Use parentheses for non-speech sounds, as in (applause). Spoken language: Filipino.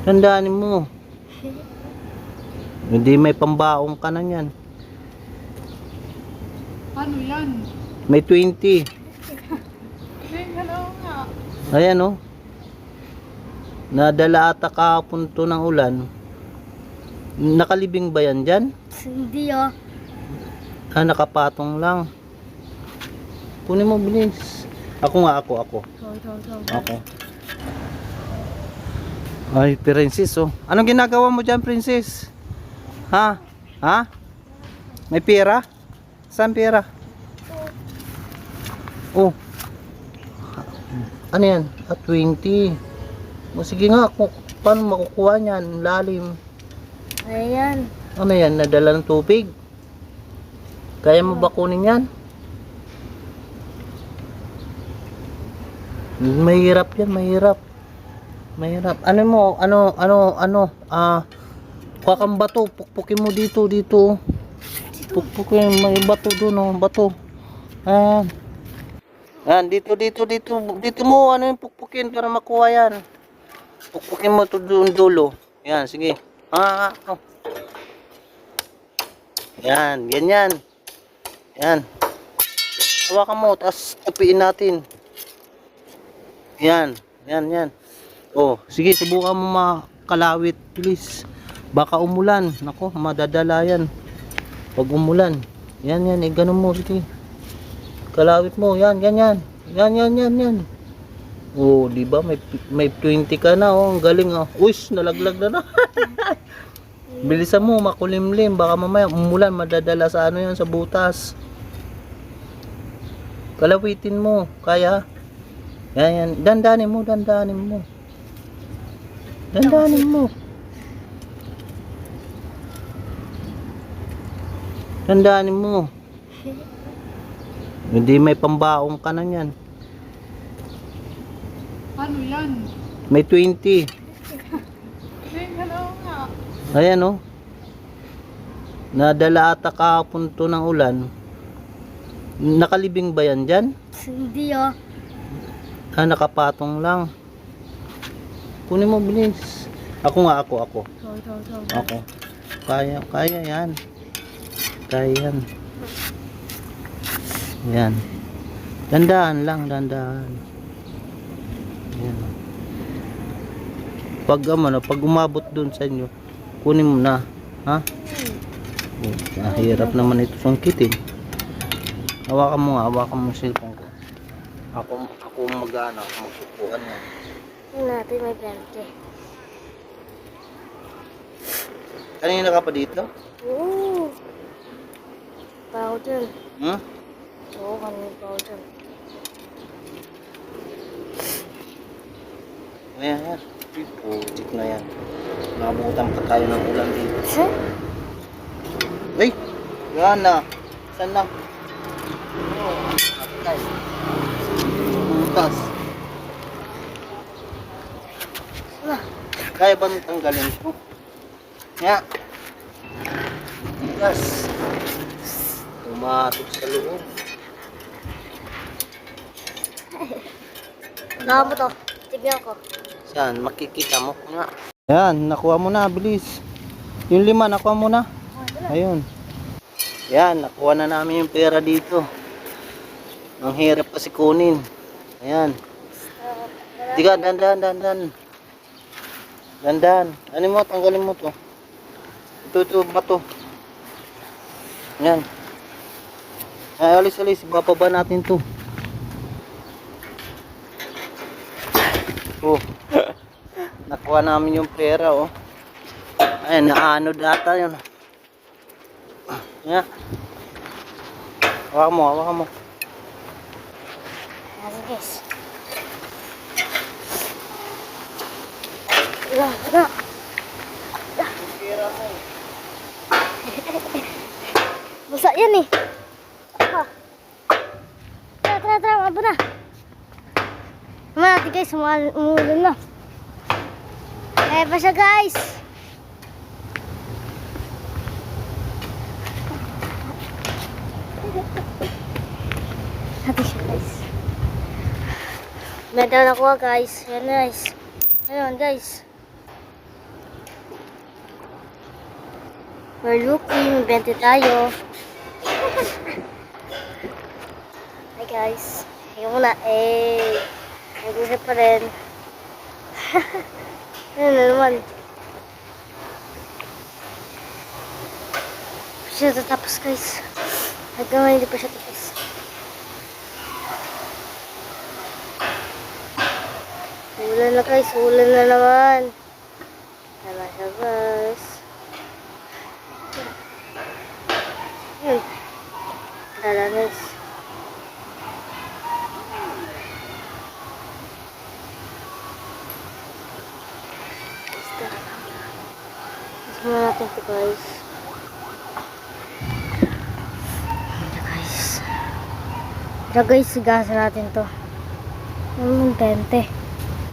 Tandaanin mo. Hindi may pambaong ka na yan. Ano yan? May 20. May galaw nga. Ayan oh. Nadala ata kahapon to ng ulan. Nakalibing ba yan dyan? Hindi oh. Ah, nakapatong lang. Kunin mo bilis. Ako nga, ako, ako. Ako. Ay, princess oh. Anong ginagawa mo dyan, princess? Ha? Ha? May pera? Saan pera? Oh. Ano yan? At 20. O sige nga, ku- paano makukuha niyan? Lalim. Ayan. Ano yan? Nadala ng tubig? Kaya mo ba kunin yan? Mahirap yan, mahirap. Mahirap. Ano mo, ano, ano, ano, ah, kuha kang bato, pukpukin mo dito, dito. Pukpukin, may bato doon, oh, bato. Ayan. Ayan, dito, dito, dito, dito mo, ano yung pukpukin para makuha yan. Pukpukin mo to doon dulo. Yan, sige. Ah, ah, oh. Yan, ganyan. Yan. Hawakan mo, tapos tupiin natin. Yan, yan, yan. Oh, sige, subukan mo makalawit, please. Baka umulan. Nako, madadala yan. Pag umulan. Yan, yan, eh, ganun mo, sige. Kalawit mo, yan, ganyan. Yan, yan, yan, yan. Oh, di ba may may 20 ka na oh, ang galing oh. Uy, nalaglag na na. (laughs) Bilisan mo, makulimlim. Baka mamaya umulan, madadala sa ano yan, sa butas. Kalawitin mo, kaya. Yan, yan. Dandanin mo, dandanin mo. Dandanin mo. Dandanin mo. (laughs) Hindi may pambaong ka na yan. Ano yan? May 20. May galaw nga. Ayan oh. Nadala ata kahapon to ng ulan. Nakalibing ba yan dyan? Hindi oh. Ah, nakapatong lang. Kunin mo bilis. Ako nga, ako, ako. Go, go, go. Ako. Kaya, kaya yan. Kaya yan. Yan. Dandaan lang, dandaan. Yan. Pag ano, pag umabot dun sa inyo, kunin mo na. Ha? Oh, Mahirap naman ito sungkitin. Hawakan mo nga, hawakan mo cellphone ko. Ako, ako mag-ano, ako magsupuan yan. Natin may 20. Kanina ka pa dito? Oo. Pa ako dyan. Hmm? Oo, kanina pa ako dyan. Ayan, ayan. Putik na yan. Nabutan pa tayo ng ulan dito. Sir? Ay! Yan na. Saan na? Atay. Butas. Ah, Kaya ba nang tanggalin ito? Nga. Butas. Tumatok sa loob. Baka mo to. Tignan ko. Saan? Makikita mo nga. Yan, nakuha mo na. Bilis. Yung lima, nakuha mo na. Ayun. Yan, nakuha na namin yung pera dito. Ang hirap kasi kunin. Ayan. Tiga, dandan, dandan. Dandan. Ano mo, tanggalin mo to. Ito, ito, bato. Yan. Ay, alis, alis. Bababa natin to. Oh. (laughs) Nakuha namin yung pera, oh. Ay, naano data yun. Yan. Hawakan mo, hawakan mo. Sige guys. Wala, wala. Basa yan eh. Ah. Tara, tara, tara. Abo na. Tama natin guys. Umulan na. Eh pa siya guys. Natin siya guys. Medal nakuha guys. Yan guys. Ayun guys. We're looking, bente tayo. Hi guys. Ayun muna, eh. Nag-isip pa rin. (laughs) Ayun na naman. Hindi siya tatapos guys. Hanggang ngayon hindi pa siya tapos. Ulan na guys, ulan na naman. Tama siya guys. Guys. Basta. Basta muna natin ito guys. Ito guys. Ito guys, sigasan natin to. Ano 20.